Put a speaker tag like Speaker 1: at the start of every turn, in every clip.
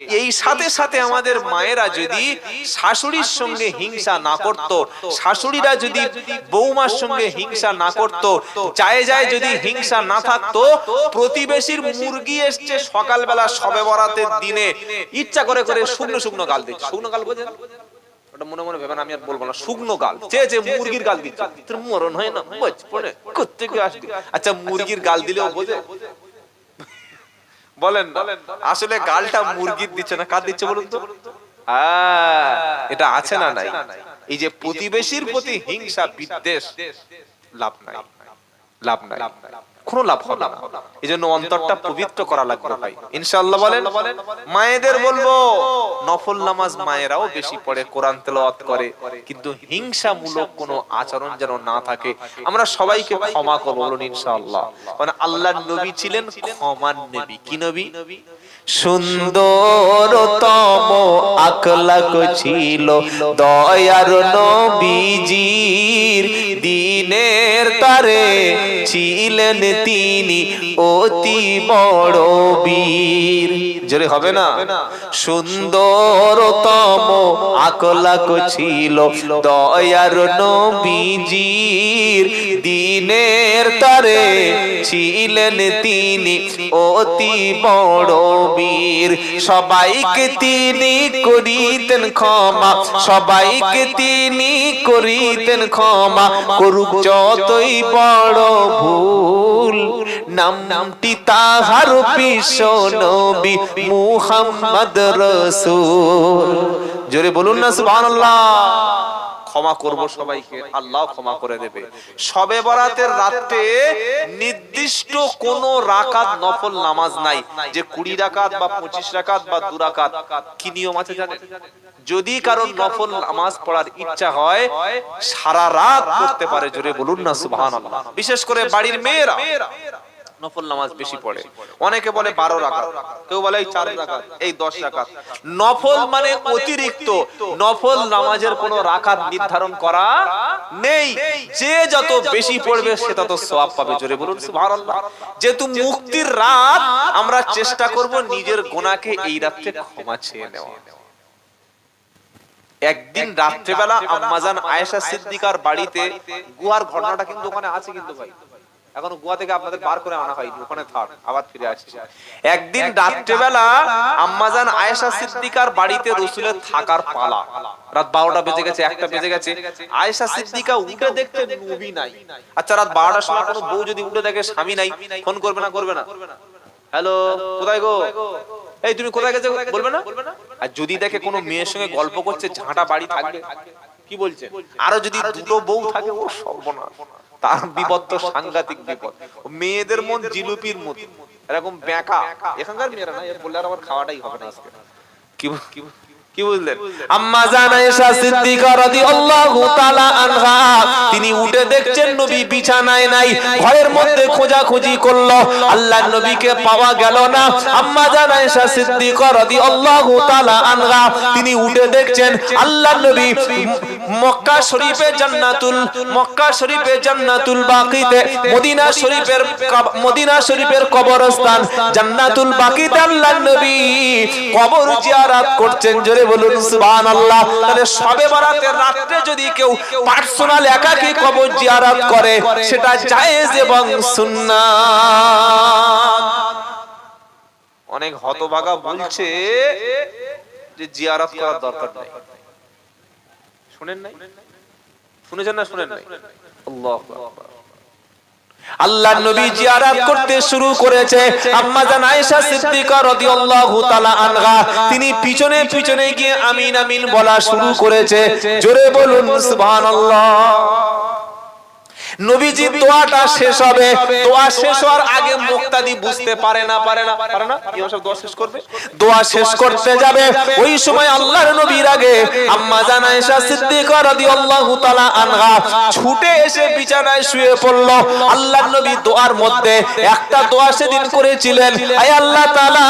Speaker 1: এই সাথে সাথে আমাদের মায়েরা যদি শাশুড়ির সঙ্গে হিংসা না করত, শাশুড়িরা যদি বৌমার সঙ্গে হিংসা না করত চায়ে যায় যদি হিংসা না থাকতো, প্রতিবেশীর মুরগি এসছে সকালবেলা সবে বরাতের দিনে। ইচ্ছা করে করে শুকনো শুকনো গাল দিচ্ছে। শুকনো গাল বোঝেন? ওটা মনে মনে ভেবেন আমি আর বলব না, শুকনো গাল। যে যে মুরগির গাল দিচ্ছে। তোর মরণ হয় না? বচপনে। কোত্থেকে আসবি? আচ্ছা মুরগির গাল দিলেও বোঝে। বলেন আসলে গালটা মুরগির দিচ্ছে না। কার দিচ্ছে বলুন তো? আহ, এটা আছে না নাই? এই যে প্রতিবেশীর প্রতি হিংসা বিদ্বেষ লাভ নাই। লাভ নাই। কোনো লাভ হবে না। এই জন্য অন্তরটা পবিত্র করা লাগবে ভাই। ইনশাআল্লাহ বলেন মায়েদের বলব নফল নামাজ মায়েরাও বেশি পড়ে কোরআন তেলাওয়াত করে। কিন্তু হিংসামূলক কোনো আচরণ যেন না থাকে আমরা সবাইকে ক্ষমা করব বলুন ইনশাআল্লাহ। মানে আল্লাহর নবী ছিলেন ক্ষমার নবী। কি নবী? সুন্দরতম আকলাক ছিল দয়ার নবীজির। দিনের তারে ছিলেন তিনি অতি বড় বীর। জোরে হবে না? সুন্দরতম আকলাক ছিল দয়ার নবীজির। দিনের তারে ছিলেন তিনি অতি বড় বীর। সবাইকে তিনি করিতেন ক্ষমা সবাইকে তিনি করিতেন ক্ষমা। করুক যতই বড় ভুল নাম নামটি তাহার পিস নবী। মুহাম্মদ রসুল। জোরে বলুন না, সুবহানাল্লাহ। ক্ষমা করব সবাইকে, আল্লাহ ক্ষমা করে দেবে। সবে বরাতের রাতে নির্দিষ্ট কোন রাকাত নফল নামাজ নাই। যে কুড়ি রাকাত বা পঁচিশ রাকাত বা দু রাকাত, কি নিয়ম আছে জানেন? যদি কারও নফল নামাজ পড়ার ইচ্ছা হয়, সারা রাত করতে পারে। জোরে বলুন না, সুবহানাল্লাহ। বিশেষ করে বাড়ির মেয়েরা। নফল নামাজ বেশি পড়ে। অনেকে বলে বারো রাকাত। কেউ বলে এই চার রাকাত এই দশ রাকাত। নফল মানে অতিরিক্ত। নফল নামাজের কোন রাকাত নির্ধারণ করা নেই। যে যত বেশি পড়বে সে তত সওয়াব পাবে। জোরে বলুন সুবহানাল্লাহ। যেহেতু মুক্তির রাত আমরা চেষ্টা করব নিজের গোনাকে এই রাত্রে ক্ষমা চেয়ে নেওয়া। একদিন রাত্রেবেলা আম্মাজান আয়েশা সিদ্দিকার বাড়িতে গুহার ঘটনাটা কিন্তু ওখানে আছে কিন্তু ভাই। এখনও গোয়া থেকে আপনাদের বার করে আনা হয়নি ওখানে থাক আবার ফিরে আসছে। একদিন রাত্রেবেলা আম্মাজান আয়েশা সিদ্দিকার বাড়িতে রসুলের থাকার পালা। রাত বারোটা বেজে গেছে একটা বেজে গেছে। আয়েশা সিদ্দিকা উঠে দেখতে নবী নাই। আচ্ছা রাত বারোটার সময় কোনো বউ যদি উঠে দেখে স্বামী নাই ফোন করবে না করবে না? হ্যালো কোথায় গো? এই তুমি কোথায় গেছে? বলবে না? আর যদি দেখে কোনো মেয়ের সঙ্গে গল্প করছে ঝাঁটা বাড়ি থাকবে কি বলছে? আরও যদি দুটো বউ থাকে ও সর্বনাশ। তার বিপদ তো সাংঘাতিক বিপদ। মেয়েদের মন জিলুপির মতো। এরকম ব্যাকা। এখানকার মেয়েরা না বললে আর আমার খাওয়াটাই হবে না আজকে। কি কি বল- কি বুঝলেন আম্মা জান আয়েশা সিদ্দিকা রাদিয়াল্লাহু তাআলা আনহা। তিনি উঠে দেখছেন নবী বিছানায় নাই ঘরের মধ্যে খোঁজাখুঁজি করল। আল্লাহর নবীকে পাওয়া গেল না। আম্মা জান আয়েশা সিদ্দিকা রাদিয়াল্লাহু তাআলা আনহা। তিনি উঠে দেখছেন আল্লাহর নবী মক্কা শরীফে জান্নাতুল মক্কা শরীফে জান্নাতুল বাকিতে মদিনা শরীফের মদিনা শরীফের কবরস্থান জান্নাতুল বাকিতে আল্লাহর নবী কবর জিয়ারত করছেন জোরে বলুন সুবহানাল্লাহ। তাহলে সবে বরাতের রাতে যদি কেউ পার্সোনাল একাকী কবর জিয়ারত করে সেটা জায়েজ এবং সুন্নাত। অনেক হতভাগা বলছে যে জিয়ারত করার দরকার নাই। শুনেন নাই? শুনেছেন না শুনেন নাই? আল্লাহু আকবার। আল্লাহ নবী জিয়ারত করতে শুরু করেছে। আম্মা জান আয়েশা সিদ্দিকা রাদিয়াল্লাহু তাআলা আনহা, তিনি পিছনে পিছনে গিয়ে আমিন আমিন বলা শুরু করেছে। জোরে বলুন, সুবহানাল্লাহ। নবীজি দোয়াটা শেষ হবে। দোয়া শেষ হওয়ার আগে মুক্তাদি বুঝতে পারে না পারে না। পারে না? ইমাম সাহেব দোয়া শেষ করবে? দোয়া শেষ করতে যাবে। ওই সময় আল্লাহর নবীর আগে আম্মা জান আয়েশা সিদ্দিকা রাদিয়াল্লাহু তাআলা আনহা। ছুটে এসে বিছানায় শুয়ে পড়ল। আল্লাহর নবী দোয়ার মধ্যে একটা দোয়া সেদিন করেছিলেন। আয় আল্লাহ তাআলা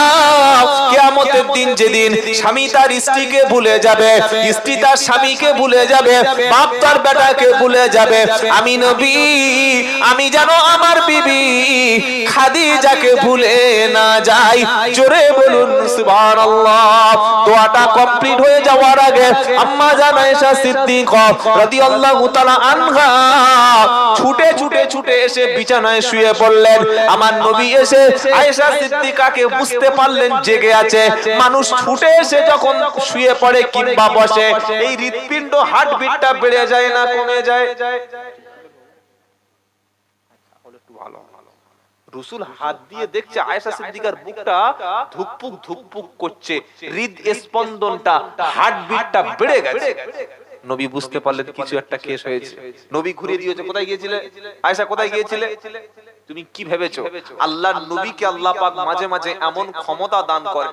Speaker 1: কিয়ামতের দিন যেদিন স্বামী তার স্ত্রীকে ভুলে যাবে স্ত্রী তার স্বামীকে ভুলে যাবে বাপ তার বেটাকে ভুলে যাবে। আমি নবী আমি যেন আমার বিবি খাদিজাকে ভুলে না যাই। জোরে বলুন দোয়াটা কমপ্লিট হয়ে যাওয়ার আগে আম্মা জান আয়েশা সিদ্দিক রাদিয়াল্লাহু তাআলা আনহা ছুটে ছুটে ছুটে এসে বিছানায় শুয়ে পড়লেন। আমার নবী এসে আয়েশা সিদ্দিকাকে বুঝতে পারলেন, জেগে আছে। মানুষ ছুটে এসে যখন শুয়ে পড়ে কিংবা বসে, এই হৃৎপিণ্ড, হার্টবিটটা বেড়ে যায় না, কমে যায়। রসুল হাত দিয়ে দেখছে আয়েশা সিদ্দিকার বুকটা ধুকপুক ধুকপুক করছে। হৃদ স্পন্দনটা হার্টবিটটা বেড়ে গেছে। নবী বুঝতে পারলেন কিছু একটা কেস হয়েছে। নবী ঘুরিয়ে দিয়েছে কোথায় গিয়েছিলে? আয়েশা কোথায় গিয়েছিলে? তুমি কি ভেবেছো? আল্লাহর নবীকে আল্লাহ পাক মাঝে মাঝে এমন ক্ষমতা দান করে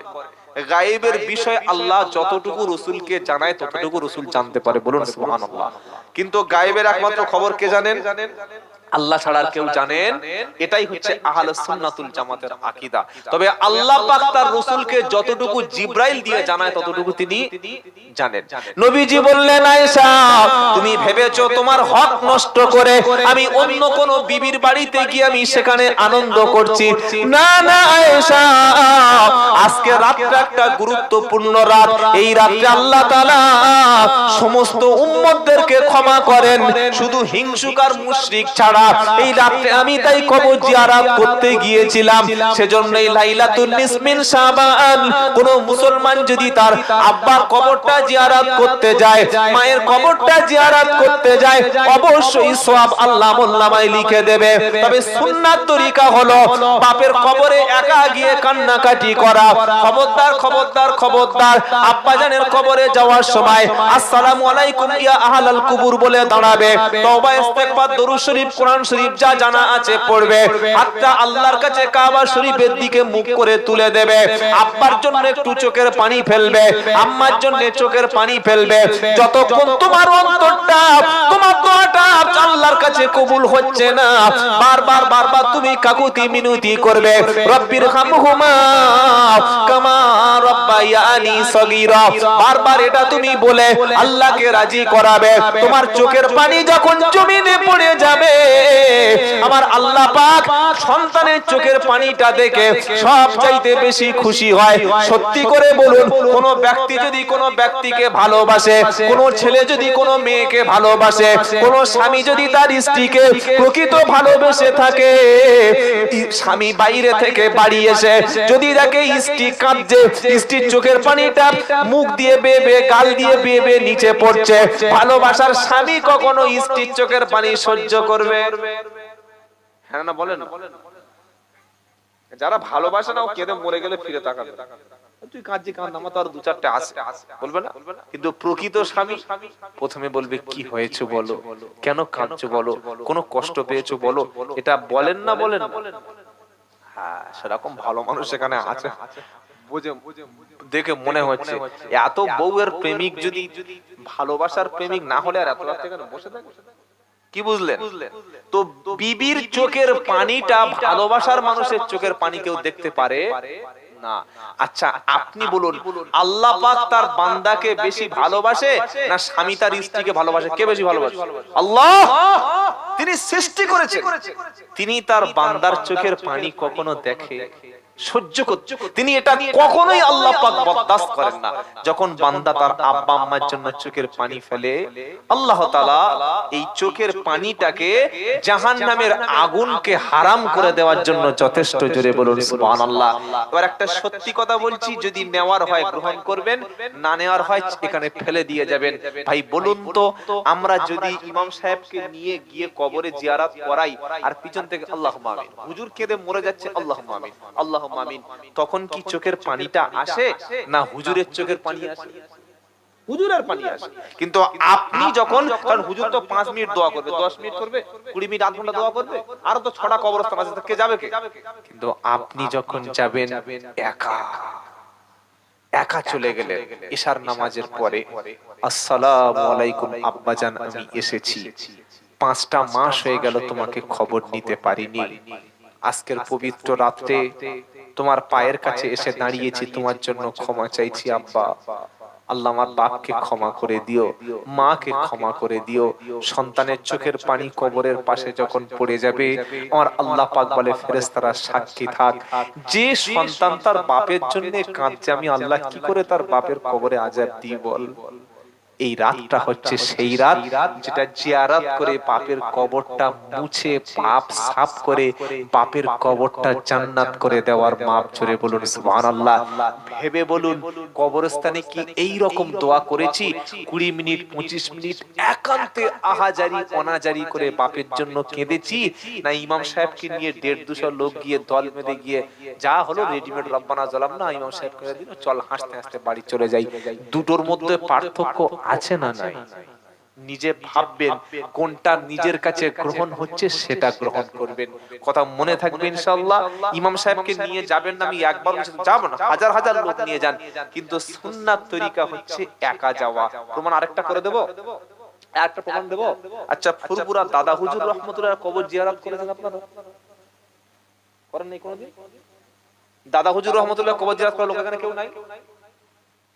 Speaker 1: গায়েবের বিষয় আল্লাহ যতটুকু রসুলকে জানায় ততটুকু রসুল জানতে পারে। বলুন সুবহানাল্লাহ। কিন্তু গায়েবের একমাত্র খবর কে জানেন? আল্লাহ ছাড়া কেউ জানেন এটাই হচ্ছে আহলে সুন্নাতুল জামাতের আকীদা তবে আল্লাহ পাক তার রাসূলকে যতটুকু জিব্রাইল দিয়ে জানায় ততটুকু তিনি জানেন নবীজি বললেন আয়েশা তুমি ভেবেছো তোমার হক নষ্ট করে আমি অন্য কোন বিবির বাড়িতে গিয়ে আমি সেখানে আনন্দ করছি না না আয়েশা আজকে রাতটা একটা গুরুত্বপূর্ণ রাত এই রাতে আল্লাহ তাআলা সমস্ত উম্মতদেরকে ক্ষমা করেন শুধু হিংসুকার মুশরিক ছাড়া এই রাতে আমি তাই কবর জিয়ারত করতে গিয়েছিলাম। সেজন্যই লাইলাতুল নিসমিন শাবান। কোন মুসলমান যদি তার আব্বার কবরটা জিয়ারত করতে যায়, মায়ের কবরটা জিয়ারত করতে যায়, অবশ্যই সওয়াব আল্লাহ মোল্লামায় লিখে দেবে। তবে সুন্নাত তরিকা হলো বাপের কবরে একা গিয়ে কান্নাকাটি করা। খবরদার খবরদার খবরদার। আব্বাজানের কবরে যাওয়ার সময়, আসসালামু আলাইকুম ইয়া আহলাল কুবুর বলে দাঁড়াবে। তওবা, ইস্তেগফার, দরুদ শরীফ কোরআন শরীফ যা জানা আছে পড়বে, হাতটা আল্লাহর কাছে কাবা শরীফের দিকে মুখ করে তুলে দেবে। আব্বার জন্য একটু চোখের পানি ফেলবে, আম্মার জন্য চোখের পানি ফেলবে। যতক্ষণ তোমার অন্তরটা, তোমার দোয়াটা আল্লাহর কাছে কবুল হচ্ছে না, বারবার বারবার তুমি কাকুতি মিনতি করবে। রব্বির হামহুমা কামা রব্বায়ানি সগীরা। বারবার এটা তুমি বলে আল্লাহকে রাজি করাবে। তোমার চোখের পানি যখন জমিনে পড়ে যাবে আমার আল্লাহ পাক সন্তানের চোখের পানিটা দেখে সব চাইতে বেশি খুশি হয়। সত্যি করে বলুন, কোন ব্যক্তি যদি কোন ব্যক্তিকে ভালোবাসে, কোন ছেলে যদি কোন মেয়েকে ভালোবাসে, কোন স্বামী যদি তার স্ত্রীকে প্রকৃত ভালোবেসে থাকে স্বামী বাইরে থেকে বাড়ি এসে যদি দেখে স্ত্রী কাঁদছে, স্ত্রীর চোখের পানিটা মুখ দিয়ে বেবে গাল দিয়ে বেবে নিচে পড়ছে, ভালোবাসার স্বামী কখনো স্ত্রীর চোখের পানি সহ্য করবে? হ্যাঁ না, বলেন যারা ভালোবাসে না, ও কেঁদে মরে গেলে ফিরে তাকাবে। তুই কাঁদছি, কাঁদ আমার তো আর দু চারটে আসে বলবে না? কিন্তু প্রকৃত স্বামী প্রথমে বলবে, কি হয়েছে বলো? কেন কাঁদছো বলো? কোনো কষ্ট পেয়েছ বলো? এটা বলেন না, বলেন? হ্যাঁ সেরকম ভালো মানুষ এখানে আছে। দেখে মনে হচ্ছে। এত বউয়ের প্রেমিক যদি ভালোবাসার প্রেমিক না হলে আর এত রাত বসে থাকে? কি বুঝলেন? তো বিবির চোখের পানিটা ভালোবাসার মানুষের চোখের পানি কেউ দেখতে পারে? না। আচ্ছা আপনি বলুন আল্লাহ পাক তার বান্দাকে বেশি ভালোবাসে না স্বামী তার স্ত্রীকে ভালোবাসে? কে বেশি ভালোবাসে? আল্লাহ! তিনি সৃষ্টি করেছেন। তিনি তার বান্দার চোখের পানি কখনো দেখে। সহ্য করছে তিনি এটা কখনোই আল্লাহ পাক বরদাস্ত করেন না। যখন বান্দা তার আব্বা আম্মার জন্য চোখের পানি ফেলে আল্লাহ তাআলা এই চোখের পানিটাকে জাহান্নামের আগুনকে হারাম করে দেওয়ার জন্য যথেষ্ট জোরে বলুন সুবহানাল্লাহ। এবার একটা সত্যি কথা বলছি যদি নেওয়ার হয় গ্রহণ করবেন না নেওয়ার হয় এখানে ফেলে দিয়ে যাবেন। ভাই বলুন তো আমরা যদি ইমাম সাহেবকে নিয়ে গিয়ে কবরে জিয়ারাত করাই আর পিছন থেকে আল্লাহ আমিন হুজুর কেঁদে মরে যাচ্ছে আল্লাহ আমিন। আল্লাহ আমিন। তখন কি চোখের পানিটা আসে না হুজুরের চোখের পানি আসে? হুজুরের পানি আসে। কিন্তু আপনি যখন কারণ হুজুর তো পাঁচ মিনিট দোয়া করবে দশ মিনিট করবে কুড়ি মিনিট আধ ঘণ্টা দোয়া করবে। আরও তো ছটা কবরস্থান আছে কে যাবে কে? কিন্তু আপনি যখন যাবেন একা একা চলে গেলেন। ইশার নামাজের পরে আসসালামু আলাইকুম আব্বাজান আমি এসেছি। পাঁচটা মাস হয়ে গেল তোমাকে খবর নিতে পারিনি। আজকের পবিত্র রাত্রে তোমার পায়ের কাছে এসে দাঁড়িয়েছি তোমার জন্য ক্ষমা চাইছি আব্বা। আল্লাহ আমার বাপকে ক্ষমা করে দিও মাকে ক্ষমা করে দিও। সন্তানের চোখের পানি কবরের পাশে যখন পড়ে যাবে আমার আল্লাহ পাক বলে ফেরেশতারা সাক্ষী থাক। যে সন্তান তার বাপের জন্য কাঁদছে আমি আল্লাহ কি করে তার বাপের কবরে আজাব দিই বল? এই রাতটা হচ্ছে সেই রাত যেটা জিয়ারাত করে পাপের কবরটা মুছে পাপ সাফ করে পাপের কবরটা জান্নাত করে দেওয়ার মাপ জোরে বলুন, সুবহানাল্লাহ। ভেবে বলুন, কবরস্থানে কি এই রকম দোয়া করেছি? কুড়ি মিনিট, পঁচিশ মিনিট একান্তে আহাজারি, অনাজারি করে বাপের জন্য কেঁদেছি। না, ইমাম সাহেবকে নিয়ে দেড় দুশো লোক গিয়ে দল বেঁধে গিয়ে যা হলো রেডিমেড রব্বানা জলাম। না, ইমাম সাহেব করে দিল চল হাসতে হাসতে বাড়ি চলে যাই। দুটোর মধ্যে পার্থক্য আছে না নাই? নিজে ভাববেন কোনটা নিজের কাছে গ্রহণ হচ্ছে সেটা গ্রহণ করবেন। কথা মনে থাকবে ইনশাআল্লাহ। ইমাম সাহেবকে নিয়ে যাবেন না, আমি একবার যাব না। হাজার হাজার লোক নিয়ে যান। কিন্তু সুন্নাত তরিকা হচ্ছে একা যাওয়া। প্রমাণ আরেকটা করে দেবো? একটা প্রমাণ দেবো? আচ্ছা ফুরপুরা দাদা হুজুর রহমতুল্লাহ কবর জিয়ারত করেছেন আপনারা? করেন নাই কোনোদিন? দাদা হুজুর রহমতুল্লাহ কবর জিয়ারত করার লোক এখানে কেউ নাই?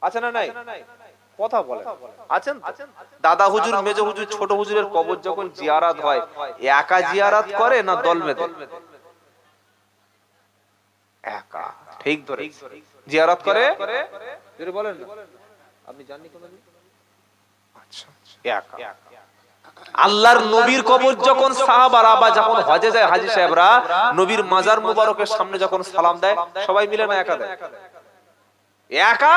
Speaker 1: আছে না নাই। কথা বলে আছেন দাদা হুজুর মেজ হুজুর ছোট হুজুরের কবর যখন জিয়ারাত হয় একা জিয়ারাত করে না দল বেঁধে? একা। ঠিক ধরে জিয়ারাত করে? বলেন আপনি জাননি কোনোদিন? আচ্ছা। আল্লাহর নবীর কবর যখন সাহাবারা বা যখন হজে যায়, হাজি সাহেবরা, নবীর মাজার মুবারকের সামনে যখন সালাম দেয়, সবাই মিলে না একা দেয়? একা?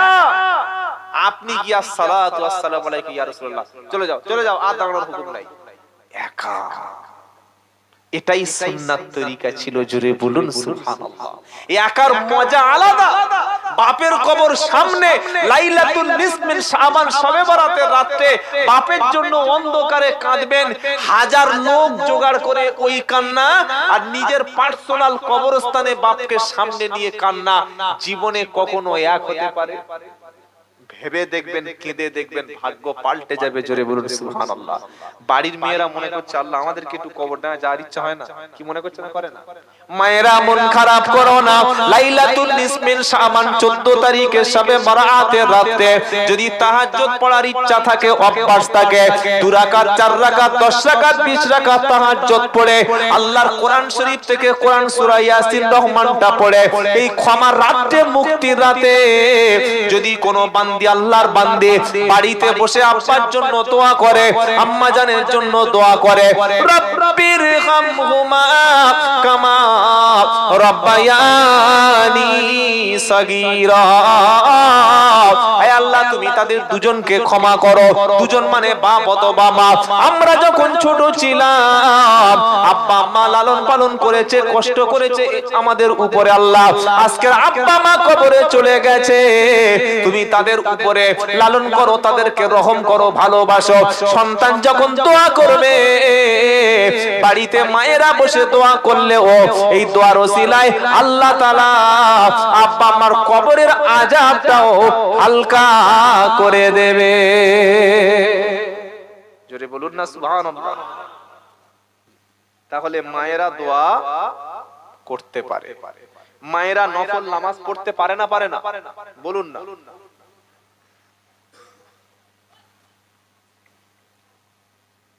Speaker 1: আপনি গিয়া সালাতু আসসালামু আলাইকা ইয়া রাসূলুল্লাহ। চলে যাও চলে যাও, আর দাঁড়ানোর হুকুম নাই। একা। এটাই সুন্নাত তরিকা ছিল জুড়ে বলুন সুবহানাল্লাহ। একার মজা আলাদা। বাপের কবর সামনে লাইলাতুল নিসমিন শাবান শবে বরাতের রাতে বাপের জন্য অন্ধকারে কাঁদবেন হাজার লোক জোগাড় করে ওই কান্না আর নিজের পার্সোনাল কবরস্থানে বাপকে সামনে নিয়ে কান্না জীবনে কখনো এক হতে পারে। ভেবে দেখবেন কেঁদে দেখবেন ভাগ্য পাল্টে যাবে জোরে বলুন সুবহানাল্লাহ। বাড়ির মেয়েরা মনে করছে আল্লাহ আমাদেরকে একটু কবর দেওয়া যাওয়ার ইচ্ছা হয় না। কি মনে করছে না করে না? মায়েরা মন খারাপ করো না। লাইলাতুল নিসমিন শাবান 14 তারিখে বরাতের রাতে যদি তাহাজ্জুদ পড়ার ইচ্ছা থাকে অভ্যাস থাকে। রাকাত চার রাকাত 10 রাকাত 20 রাকাত তাহাজ্জুদ পড়ে। আল্লাহর কোরআন শরীফ থেকে কোরআন সূরা ইয়াসিন রহমানটা পড়ে। এই ক্ষমার রাতে মুক্তির রাতে যদি কোনো বান্দি আল্লাহর বান্দি বাড়িতে বসে আব্বার জন্য দোয়া করে আম্মা জানের জন্য দোয়া করে রব্বির হামহুমা কামা রব্বায়ানি সাগীরা। আয় আল্লাহ তুমি তাদের দুজনকে ক্ষমা করো। দুজন মানে বাপ অথবা মা। আমরা যখন ছোট ছিলাম আব্বা আম্মা লালন পালন করেছে কষ্ট করেছে আমাদের উপরে আল্লাহ। আজকের আব্বা মা কবরে চলে গেছে। তুমি তাদের উপরে লালন করো, তাদেরকে রহম করো, ভালোবাসো। সন্তান যখন দোয়া করবে, বাড়িতে মায়েরা বসে দোয়া করলে ও এই দোয়ার ওসিলায় আল্লাহ তাআলা আব্বা আমার কবরের আযাবটাও হালকা করে দেবে। জোরে বলুন না, সুবহানাল্লাহ। তাহলে মায়েরা দোয়া করতে পারে। মায়েরা নফল নামাজ পড়তে পারে না পারে না? বলুন না।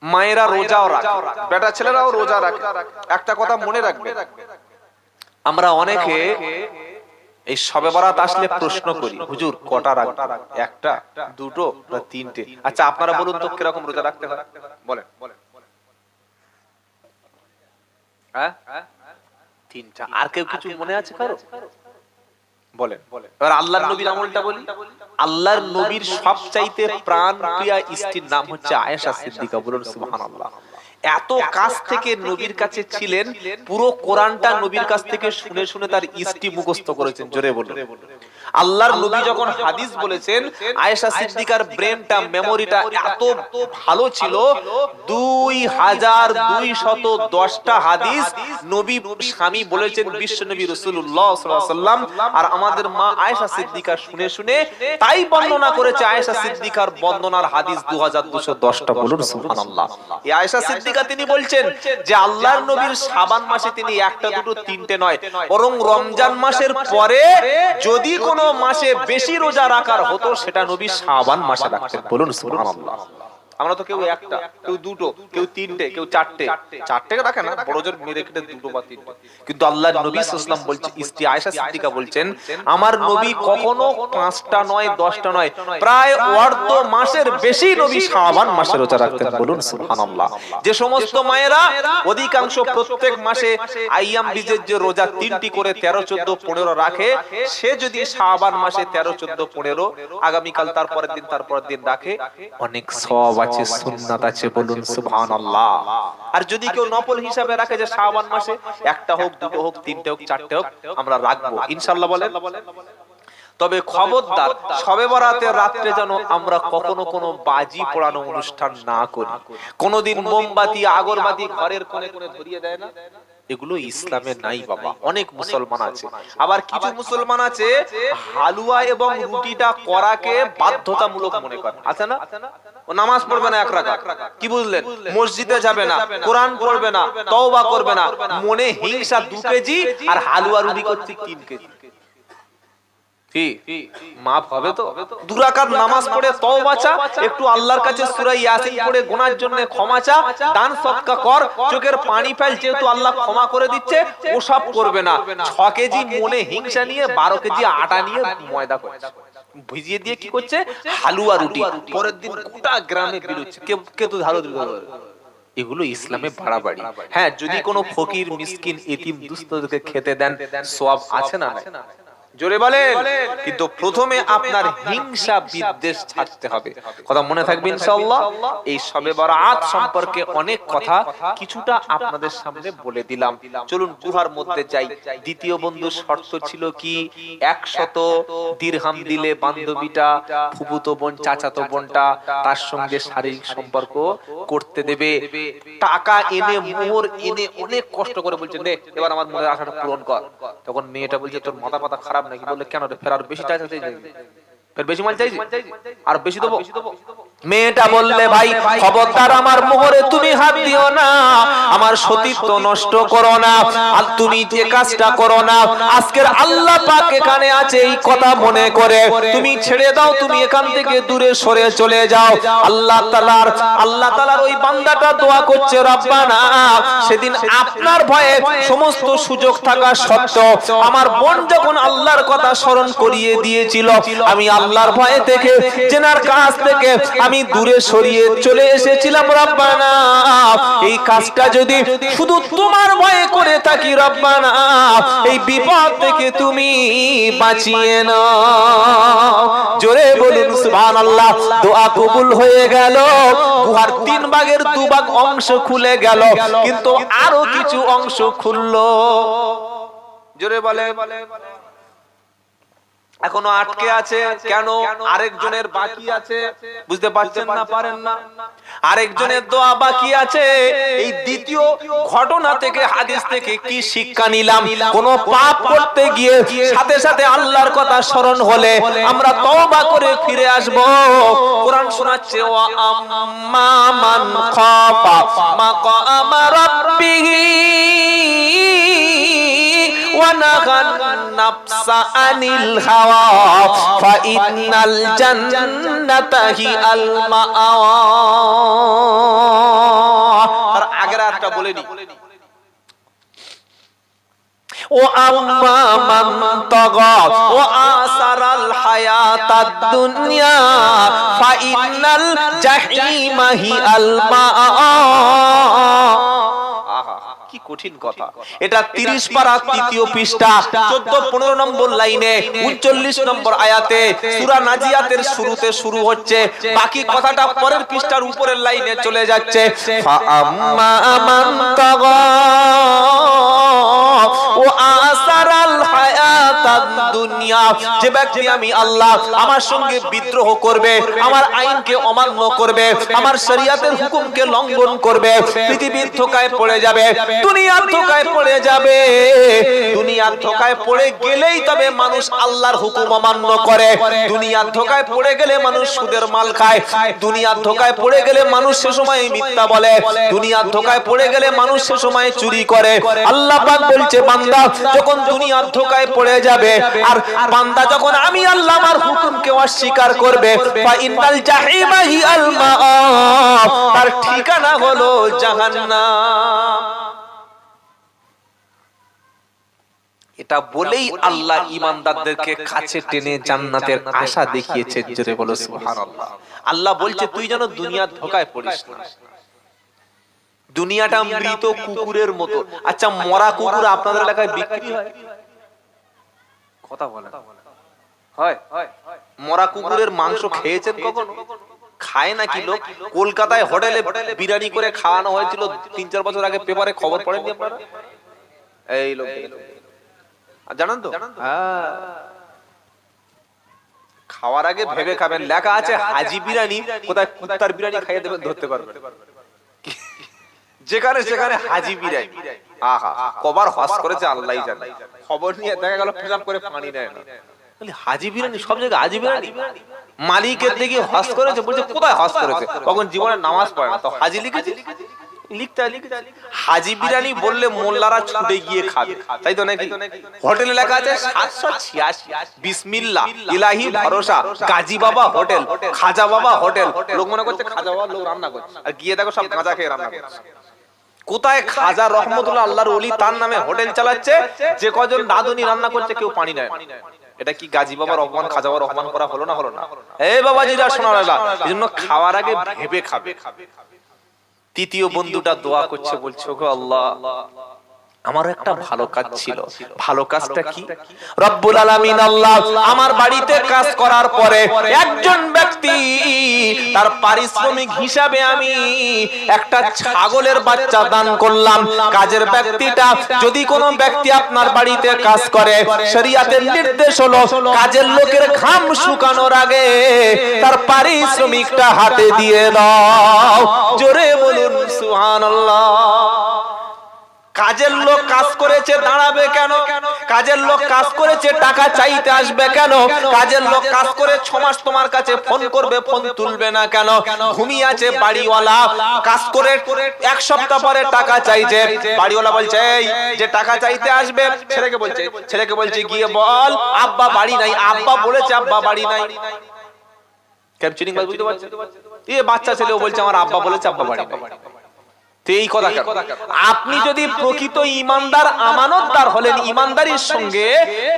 Speaker 1: মায়েরা রোজাও রাখে বেটা ছেলেরাও রোজা রাখে একটা কথা মনে রাখবে। আমরা অনেকে এই সবে বরাত আসলে প্রশ্ন করি হুজুর কটা রাখবে? একটা দুটো না তিনটে? আচ্ছা আপনারা বলুন তো কীরকম রোজা রাখতে হয়? বলেন। হ্যাঁ? তিনটা আর কেউ কিছু মনে আছে কারও? বলেন এবার আল্লাহর নবীর আমলটা বলি। আল্লাহর নবীর সবচাইতে প্রাণ প্রিয়া স্ত্রীর নাম হচ্ছে আয়েশা সিদ্দিকা বলুন সুবহানাল্লাহ। এত কাছ থেকে নবীর কাছে ছিলেন পুরো কোরআনটা নবীর কাছ থেকে শুনে শুনে তার স্ত্রী মুখস্থ করেছেন জোরে বলুন। আল্লাহর নবী যখন হাদিস বলেছেন আয়েশা সিদ্দিকার ব্রেনটা মেমোরিটা এত ভালো ছিল দুই হাজার দুই শত দশটা হাদিস নবী স্বামী বলেছেন বিশ্ব নবী রসুল্লাহ সাল্লাম আর আমাদের মা আয়েশা সিদ্দিকা শুনে শুনে তাই বর্ণনা করেছে আয়েশা সিদ্দিকার বন্দনার হাদিস দু হাজার দুশো দশটা বলুন সুবহানাল্লাহ। এই আয়েশা সিদ্দিকা তিনি বলছেন যে আল্লাহর নবীর সাবান মাসে তিনি একটা দুটো তিনটে নয় বরং রমজান মাসের পরে যদি কোনো মাসে বেশি রোজা রাখার হতো সেটা নবী শাবান মাসে রাখতেন। বলুন সুবহানাল্লাহ। আমরা তো কেউ একটা কেউ দুটো কেউ তিনটে কেউ চারটে। চারটে। রাখে না বড় জোর মেরে কেটে দুটো বা তিনটে। কিন্তু আল্লাহর নবী সাল্লাম বলছে স্ত্রী আয়েশা সিদ্দিকা বলছেন আমার নবী কখনো পাঁচটা নয় দশটা নয় প্রায় অর্ধ মাসের বেশি নবী শাবান মাসে রোজা রাখতেন বলুন সুবহানাল্লাহ। যে সমস্ত মায়েরা অধিকাংশ প্রত্যেক মাসে আইয়াম বীজের যে রোজা তিনটি করে তেরো চোদ্দ পনেরো রাখে সে যদি শাবান মাসে তেরো চোদ্দ পনেরো আগামীকাল তারপরের দিন তারপরের দিন রাখে অনেক সব আছে সুন্নাত আছে বলুন সুবহানাল্লাহ। আর যদি কেউ নফল হিসাবে রাখে যে শাবান মাসে একটা হোক দুটো হোক তিনটে হোক চারটে হোক আমরা রাখব। ইনশাআল্লাহ বলেন। তবে খবরদার সবে বরাতের রাত্রে যেন আমরা কখনো কোনো বাজি পোড়ানো অনুষ্ঠান না করি। কোনোদিন মোমবাতি আগরবাতি ঘরের কোণে কোণে ধরিয়ে দেয় না। এগুলো ইসলামে নাই বাবা। অনেক মুসলমান আছে। আবার কিছু মুসলমান আছে হালুয়া এবং রুটিটা করাকে বাধ্যতামূলক মনে করে। আছে না? ও নামাজ পড়বে না এক রাখা কি বুঝলেন? মসজিদে যাবে না কোরআন পড়বে না তওবা করবে না। মনে হিংসা দু কেজি আর হালুয়া রুটি করছে তিন কেজি। মাফ হবে তো? দুরাকাত নামাজ পড়ে তওবা চা একটু আল্লাহর কাছে সূরা ইয়াসিন পড়ে গুনার জন্য ক্ষমা চা দান সদকা কর চোখের পানি ফেল যেহেতু আল্লাহ ক্ষমা করে দিচ্ছে ওসব করবে না। 6 কেজি মনে হিংসা নিয়ে 12 কেজি আটা নিয়ে ময়দা করছে। ভিজিয়ে দিয়ে কি করছে? হালুয়া রুটি। পরের দিন গোটা গ্রামে বিলুচ্ছে কে কে তো ধারো এগুলো ইসলামে বাড়াবাড়ি। হ্যাঁ যদি কোনো ফকির মিসকিন এতিম দুস্থদেরকে খেতে দেন সওয়াব আছে না? জোরে বলেন। কিন্তু প্রথমে আপনার হিংসা বিদ্বেষ ছাড়তে হবে। কথা মনে থাকবে ইনশাআল্লাহ। এই সবে বরাত সম্পর্কে অনেক কথা কিছুটা আপনাদের সামনে বলে দিলাম। চলুন গুহার মধ্যে যাই। দ্বিতীয় বন্ধুর শর্ত ছিল কি? একশত দিরহাম দিলে বান্ধবীটা ফুফুতো বোন চাচাতো বোনটা তার সঙ্গে শারীরিক সম্পর্ক করতে দেবে। টাকা এনে মোহর এনে অনেক কষ্ট করে বলছে নে এবার আমার মনের আশাটা পূরণ কর। তখন মেয়েটা বলছে তোর মাথা পাতা খারাপ নাকি? বললে কেন রে? ফেরার বেশি চাইতে ফের বেশি মাল চাইছি? আর বেশি দেবো। মেয়েটা বললে ভাই খবরদার আমার মোহরে তুমি হাত দিও না। আমার সতীত্ব নষ্ট করো না। আর তুমি যে কাজটা করো না আজকের আল্লাহ পাক এখানে আছে এই কথা মনে করে। তুমি ছেড়ে দাও তুমি এখান থেকে দূরে সরে চলে যাও। আল্লাহ তাআলার আল্লাহ তাআলার ওই বান্দাটা দোয়া করছে রব্বানা সেদিন আপনার ভয়ে সমস্ত সুযোগ থাকা সত্ত্বেও আমার বোন যখন আল্লাহর কথা স্মরণ করিয়ে দিয়েছিল আমি আল্লাহর ভয়ে থেকে, জেনার কাছ থেকে আমি দূরে সরিয়ে চলে এসেছিলাম, রব্বানা। এই কাজটা যদি শুধু তোমার ভয়ে করে থাকি, রব্বানা, এই বিপদ থেকে তুমি বাঁচিয়ে নাও। জোরে বলুন, সুবহানাল্লাহ, দোয়া কবুল হয়ে গেল। গুহার তিন ভাগের দু ভাগ অংশ খুলে গেল, কিন্তু আরও কিছু অংশ খুললো। জোরে বলে এখনও আটকে আছে কেন আরেকজনের বাকি আছে? বুঝতে পারছেন না পারেন না? আরেকজনের দোয়া বাকি আছে। এই দ্বিতীয় ঘটনা থেকে হাদিস থেকে কি শিক্ষা নিলাম? কোন পাপ করতে গিয়ে সাথে সাথে আল্লাহর কথা স্মরণ হলে আমরা তওবা করে ফিরে আসব। কোরআন শোনাচ্ছে ওয়া আম্মা মান খাফা মাকামা রাব্বিহি ওয়া নাগান النفس عن الهوى فإن الجنة هي المأوى আর আগের একটা বলে নি وأما من طغى وآثر الحياة الدنيا فإن الجحيم هي المأوى কি কঠিন কথা? এটা তিরিশ পারা তৃতীয় পৃষ্ঠা চোদ্দ পনেরো নম্বর লাইনে উনচল্লিশ নম্বর আয়াতে সুরা নাজিয়াতের শুরুতে শুরু হচ্ছে বাকি কথাটা পরের পৃষ্ঠার উপরের লাইনে চলে যাচ্ছে ফাআম্মা মান তাগা। যে ব্যক্তি আমি আল্লাহ আমার সঙ্গে বিদ্রোহ করবে, আমার আইনকে অমান্য করবে, আমার শরিয়াতের হুকুমকে লঙ্ঘন করবে, পৃথিবীর ধোকায় পড়ে যাবে, দুনিয়ার ধোকায় পড়ে যাবে। দুনিয়ার ধোকায় পড়ে গেলেই তবে মানুষ আল্লাহর হুকুম অমান্য করে। দুনিয়ার ধোকায় পড়ে গেলে মানুষ সুদের মাল খায়। দুনিয়ার ধোকায় পড়ে গেলে মানুষ সে সময় মিথ্যা বলে। দুনিয়ার ধোকায় পড়ে গেলে মানুষ সে সময় চুরি করে। আল্লাহ বলছে, বান্দা, যখন দুনিয়ার ধোকায় পড়ে যায় যাবে। আর বান্দা যখন আমি আল্লাহ আমার হুকুমকে অস্বীকার করবে তার ঠিকানা হলো জাহান্নাম। এটা বলেই আল্লাহ ইমানদারদেরকে কাছে টেনে জান্নাতের আশা দেখিয়েছে জোরে বলো সুবহানাল্লাহ। আল্লাহ বলছে তুই যেন দুনিয়ার ধোকায় পড়িস না। দুনিয়াটা মৃত কুকুরের মতো। আচ্ছা মরা কুকুর আপনাদের এলাকায় বিক্রি হয়? কথা হয়। মরা কুকুরের মাংস খেয়েছেন কখনো? খায় নাকি লোক? কলকাতায় হোটেলে বিরিয়ানি করে খাওয়ানো হয়েছিল তিন চার বছর আগে পেপারে খবর পড়েননি আপনারা? এই লোক জানেন তো? হ্যাঁ। খাওয়ার আগে ভেবে খাবেন। লেখা আছে হাজি বিরিয়ানি কোথায় কুত্তার বিরিয়ানি খাইয়ে দেবেন ধরতে পারবেন যেখানে সেখানে হাজি বিরিয়ানি আহা কবার হস করেছে আল্লাহ জানে। খবর নিয়ে দেখা গেল পেশাব করে পানি নেয় না। হাজি বিরিয়ানি সব জায়গায় হাজি বিরিয়ানি। মালিকের দিকে হস করেছে বলছে কোথায় হস করেছে? কখন জীবনে নামাজ পড়ে না। তো হাজি লিখেছে? লিখতে। হাজি বিরিয়ানি বললে মোল্লারা ছুটে গিয়ে খাবে। তাই তো নাকি? হোটেলে লেখা আছে সাতশো ছিয়াশি। বিসমিল্লা ইলাহি ভরসা গাজী বাবা হোটেল খাজা বাবা হোটেল। লোক মনে করছে খাজা বাবা লোক রান্না করছে। আর গিয়ে দেখো সব গাঁজা খেয়ে রান্না করছে। কোথায় খাজা রহমতুল্লাহ আল্লাহর ওলি তার নামে হোটেল চালাচ্ছে যে কজন রাঁধুনি রান্না করছে কেউ পানি নেয়। এটা কি গাজী বাবার অপমান খাজা বাবার অপমান করা হলো না হলো না? এ বাবা বাবাজিরা শোনা এই জন্য খাওয়ার আগে ভেবে খাবে। তৃতীয় বন্ধুটা দোয়া করছে বলছে গো আল্লাহ আমার একটা ভালো কাজ ছিল। ভালো কাজটা কি? রব্বুল আলামিন আল্লাহ আমার বাড়িতে কাজ করার পরে একজন ব্যক্তি তার পারিশ্রমিক হিসাবে আমি একটা ছাগলের বাচ্চা দান করলাম। কাজের ব্যক্তিটা যদি কোনো ব্যক্তি আপনার বাড়িতে কাজ করে শরিয়াতের নির্দেশ হলো কাজের লোকের ঘাম শুকানোর আগে তার পারিশ্রমিকটা হাতে দিয়ে দাও। জোরে বলুন সুবহানাল্লাহ। কাজের লোক কাজ করেছে, দাঁড়াবে কেন? কাজের লোক কাজ করেছে, টাকা চাইতে আসবে কেন? কাজের লোক কাজ করে ছ মাস তোমার কাছে ফোন করবে, ফোন তুলবে না কেন? ঘুমিয়ে আছে বাড়িওয়ালা, কাজ করে এক সপ্তাহ পরে টাকা চাইছে। বাড়িওয়ালা বলছে যে টাকা চাইতে আসবে, ছেলেকে বলছে ছেলেকে বলছে, গিয়ে বল, আব্বা বাড়ি নাই। আব্বা বলেছে, আব্বা বাড়ি নাই। ক্যাপচারিং বুঝতে পারছেন বাচ্চা ছেলেও বলছে, আমার আব্বা বলেছে, আব্বা বাড়ি নাই। এই কথা আপনি যদি প্রকৃত ইমানদার আমানতদার হলেন ইমানদারির সঙ্গে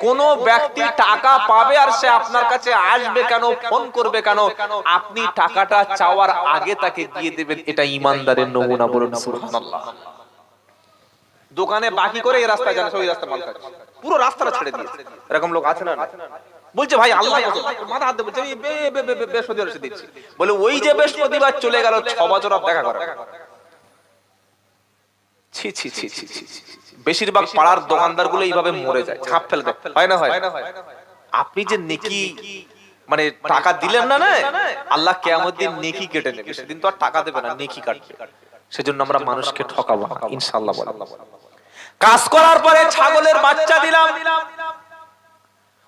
Speaker 1: কোন ব্যক্তি টাকা পাবে আর সে আপনার কাছে আসবে কেন ফোন করবে কেন আপনি টাকাটা চাওয়ার আগে তাকে দিয়ে দেবেন। এটা ইমানদারের নমুনা বলুন সুবহানাল্লাহ। দোকানে বাকি করে এই রাস্তায় যান ওই রাস্তা মাল খাচ্ছে পুরো রাস্তাটা ছেড়ে দিয়েছে এরকম লোক আছে না? বলছে ভাই আল্লাহ মাথা হাত দিয়ে বলছে বৃহস্পতিবার দিচ্ছি। বলে ওই যে বৃহস্পতিবার চলে গেল ছ বছর দেখা করে। ছি ছি ছি ছি ছি। বেশিরভাগ পাড়ার দোকানদারগুলো এইভাবে মরে যায় ছাপ ফেলে দেয়। হয় না হয় আপনি যে নেকি মানে টাকা দিলেন না না? আল্লাহ কেমন দিন নেকি কেটে নেবে। সেদিন তো আর টাকা দেবে না নেকি কাটবে। সেজন্য আমরা মানুষকে ঠকাবো ইনশাল্লাহ কাজ করার পরে ছাগলের বাচ্চা দিলাম।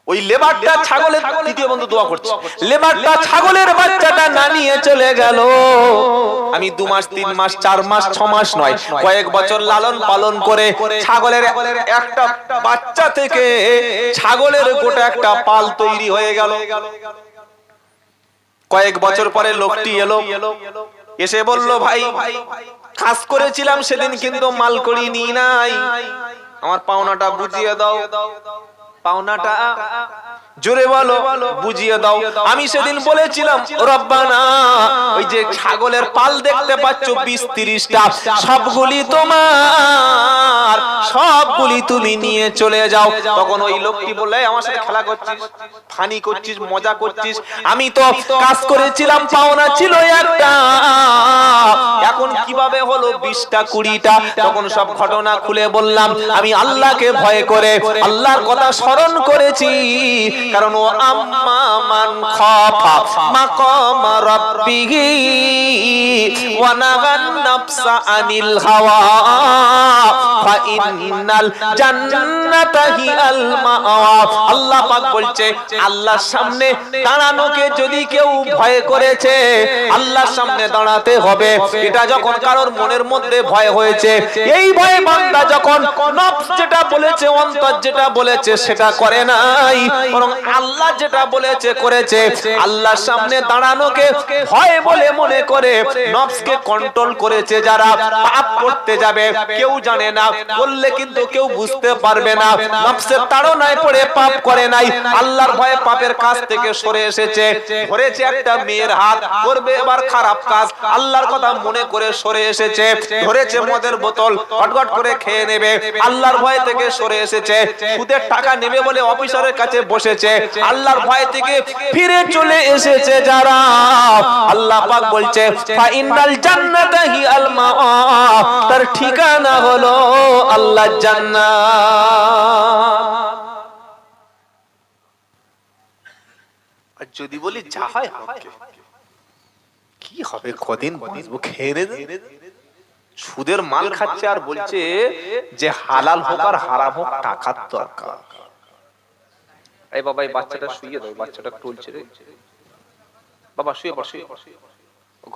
Speaker 1: ওই লেবারটা ছাগলের তৃতীয় বন্ধু দোয়া করছে। লেবারটা ছাগলের বাচ্চাটা না নিয়ে চলে গেল। আমি দু মাস তিন মাস চার মাস ছ মাস নয় কয়েক বছর লালন পালন করে ছাগলের একটা বাচ্চা থেকে ছাগলের গোটা একটা পাল তৈরি হয়ে গেল। কয়েক বছর পরে লোকটি এলো। এসে বলল ভাই কাজ করেছিলাম সেদিন কিন্তু মাল করি নি নাই। আমার পাওনাটা বুঝিয়ে দাও। পাওনাটা জোরে বলো, বুঝিয়ে দাও। আমি সেদিন বলেছিলাম, রব্বানা, ওই যে ছাগলের পাল দেখতে পাচ্ছ, বিশ তিরিশটা, সবগুলি তোমার, সবগুলি তুমি নিয়ে চলে যাও। তখন ওই লোকটি বলে আমার সাথে খেলা করছিস, ফানি করছিস, মজা করছিস। আমি তো কাজ করেছিলাম, পাওনা ছিল একটা। এখন কীভাবে হলো বিশটা, কুড়িটা? তখন সব ঘটনা খুলে বললাম, আমি আল্লাহকে ভয় করে, আল্লাহর কথা স্মরণ করেছি। কারণ ও মাকাম ওয়া নাহান নাফসা আনিল হাওয়া ফা ইন্নাল জান্নাতা হিয়াল মাওয়া। আল্লাহ পাক বলছে, আল্লাহর সামনে দাঁড়ানোকে যদি কেউ ভয় করেছে, আল্লাহর সামনে দাঁড়াতে হবে। এটা যখন কারোর মনের মধ্যে ভয় হয়েছে, এই ভয়ে বান্দা যখন নফস যেটা বলেছে, অন্তর যেটা বলেছে, সেটা করে নাই। বরং আল্লাহ যেটা বলেছে, করেছে, আল্লাহর সামনে দাঁড়ানোকে ভয় বলে মনে করে নফসকে কন্ট্রোল করেছে যারা পাপ করতে যাবে। কেউ জানে না বললে কিন্তু কেউ বুঝতে পারবে না। নফসের তাড়নায় পড়ে পাপ করে নাই। আল্লাহর ভয়ে পাপের কাজ থেকে সরে এসেছে। ধরেছে একটা মেয়ের হাত, করবে এবার খারাপ কাজ। আল্লাহর কথা মনে করে সরে এসেছে। ধরেছে মদের বোতল হটগট করে খেয়ে নেবে। আল্লাহর ভয় থেকে সরে এসেছে। সুদের টাকা নেবে বলে অফিসারের কাছে বসেছে। আল্লাহর ভয় থেকে ফিরে চলে এসেছে যারা। আল্লাহ পাক বলছে ফাইনাল জান্নাতা হিয়াল মাওয়া তার ঠিকানা হলো আল্লাহর জান্নাত। আর যদি বলি যা হয় হবে। কি হবে? কদিন বাঁচবো? খেয়ে সুদের মাল খাচ্ছে আর বলছে যে হালাল হোক আর হারাম হোক টাকার দরকার। এই বাবা এই বাচ্চাটা শুয়ে দাও বাচ্চাটা টলছে রে। বাবা শুয়ে পড় শুয়ে পড়।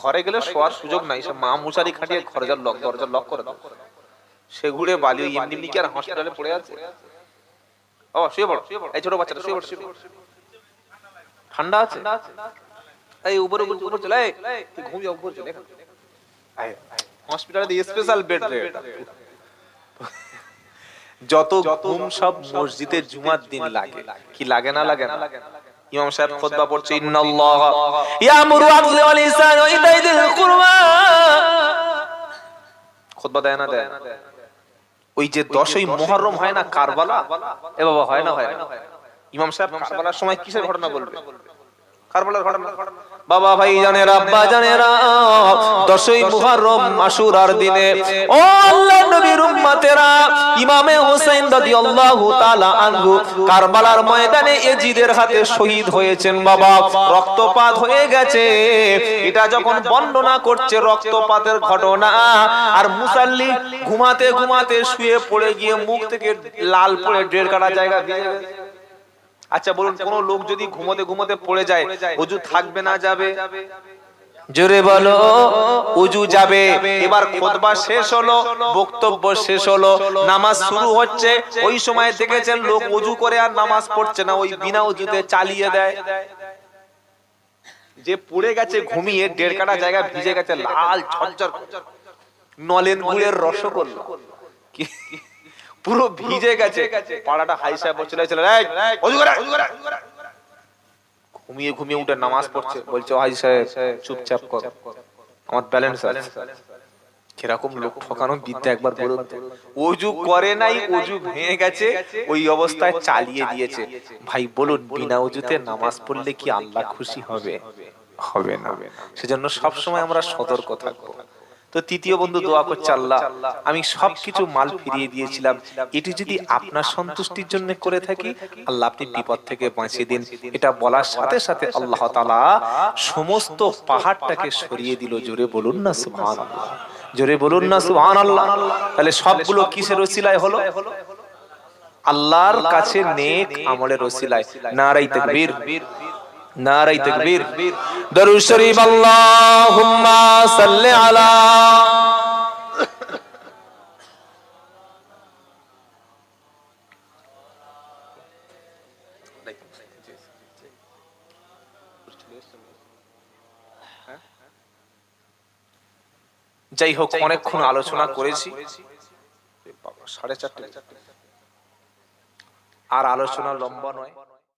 Speaker 1: ঘরে গেলে শোয়ার সুযোগ নাই সে মা মুশারি খাটিয়ে ঘরজার লক দরজা লক করে দাও। সে ঘুরে বালি এমনি এমনি কি আর হসপিটালে পড়ে আছে? বাবা শুয়ে পড়ো। এই ছোট বাচ্চাটা শুয়ে পড় শুয়ে পড়। ঠান্ডা আছে? এই উপরে উপরে উপরে চলে তুই ঘুমিয়ে যা, উপরে চলে হসপিটালে স্পেশাল বেড রে। এটা। যত ঘুম সব মসজিদে জুমার দিন লাগে। কি লাগে না লাগে না? ইমাম সাহেব খুতবা পড়ছে ইন্নাল্লাহ ইয়ামুরু আদলি ওয়াল ইহসান ওয়া ইতাই দিল কুরবা. খুতবা দেয় না দেয়? ওই যে দশই মুহররম হয় না কারবালা? এ বাবা হয় না হয় না। ইমাম সাহেব কারবালার সময় কিসের ঘটনা বলবে? বাবা ভাই জানের, আব্বা জানেরা, দশই মুহররম আশুরার দিনে, ও নবীর উম্মতেরা, ইমামে হোসেন রাদিয়াল্লাহু তাআলা আনহু কারবালার ময়দানে হাতে শহীদ হয়েছেন বাবা। রক্তপাত হয়ে গেছে। এটা যখন বর্ণনা করছে রক্তপাতের ঘটনা, আর মুসাল্লি ঘুমাতে ঘুমাতে শুয়ে পড়ে গিয়ে মুখ থেকে লাল পড়ে দেড় কাটা জায়গা গেছে। আচ্ছা বলুন কোন লোক যদি ঘুমোতে ঘুমোতে পড়ে যায় অজু থাকবে না যাবে? জোরে বলো উজু যাবে। এবার খোদবা শেষ হলো বক্তব্য শেষ হলো নামাজ শুরু হচ্ছে। ওই সময় দেখেছেন লোক উজু করে আর নামাজ পড়ছে না ওই বিনা উজুতে চালিয়ে দেয়। যে পড়ে গেছে ঘুমিয়ে দেড় কাটা জায়গা ভিজে গেছে লাল ঝরঝর নলেন গুড়ের রসগোল্লা। কি? পুরো ভিজে গেছে। পাড়াটা হাই সাহেব করে। ঘুমিয়ে ঘুমিয়ে উঠে নামাজ পড়ছে। বলছে হাই সাহেব চুপচাপ কর। আমার ব্যালেন্স আছে। কীরকম লোক ঠকানো? বিদ্যা একবার বলুন। অজু করে নাই অজু ভেঙে গেছে ওই অবস্থায় চালিয়ে দিয়েছে। ভাই বলুন বিনা অজুতে নামাজ পড়লে কি আল্লাহ খুশি হবে? হবে? না। সেজন্য সব সময় আমরা সতর্ক থাকব। তো তৃতীয় বন্ধু দোয়া করছে আল্লাহ আমি সবকিছু মাল ফিরিয়ে দিয়েছিলাম। এটি যদি আপনার সন্তুষ্টির জন্য করে থাকি আল্লাহ আপনি বিপদ থেকে বাঁচিয়ে দিন। এটা বলার সাথে সাথে আল্লাহ তালা সমস্ত পাহাড়টাকে সরিয়ে দিল। জোরে বলুন না সুবহানাল্লাহ। জোরে বলুন না সুবহানাল্লাহ। তাহলে সবগুলো কিসের ওসিলায় হলো? আল্লাহর কাছে নেক আমলের ওসিলায়। নারাই তাকবীর। নারাই তাকবীর। দরুদ শরীফ আল্লাহুম্মা সাল্লি আলা যাই হোক অনেকক্ষণ আলোচনা করেছি। সাড়ে চারটে। আর আলোচনা লম্বা নয়।